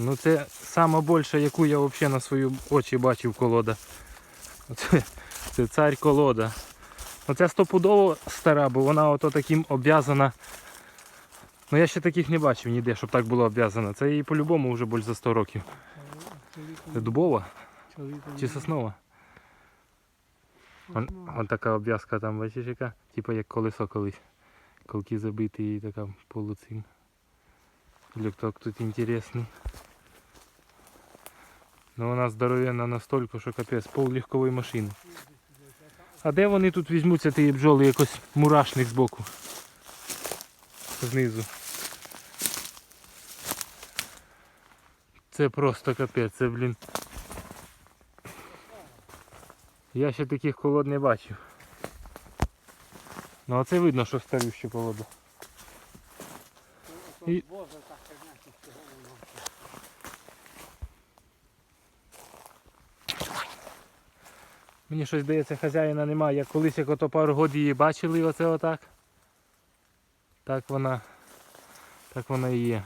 Ну це сама більша, яку я взагалі на свої очі бачив колода. Це, це царь колода. Оця стопудово стара, бо вона ото таким обв'язана. Ну я ще таких не бачив ніде, щоб так було обв'язано. Це їй по-любому вже більше за 100 років. Це дубова чи соснова? Вон, вон така обв'язка там, бачиш яка? Типа як колесо колись. Колки забиті і така полуцин. Люкток тут інтересний. Ну вона здоровенна настільки, що капець, пол легкової машини. А де вони тут візьмуться ті бджоли якось мурашник збоку? Знизу. Це просто капець, це, блін. Я ще таких колод не бачив. Ну а це видно, що старющі колода. І- Мені щось здається, хазяїна немає. Я колись як ото пару годів її бачили, оце отак. Так вона. Так вона і є.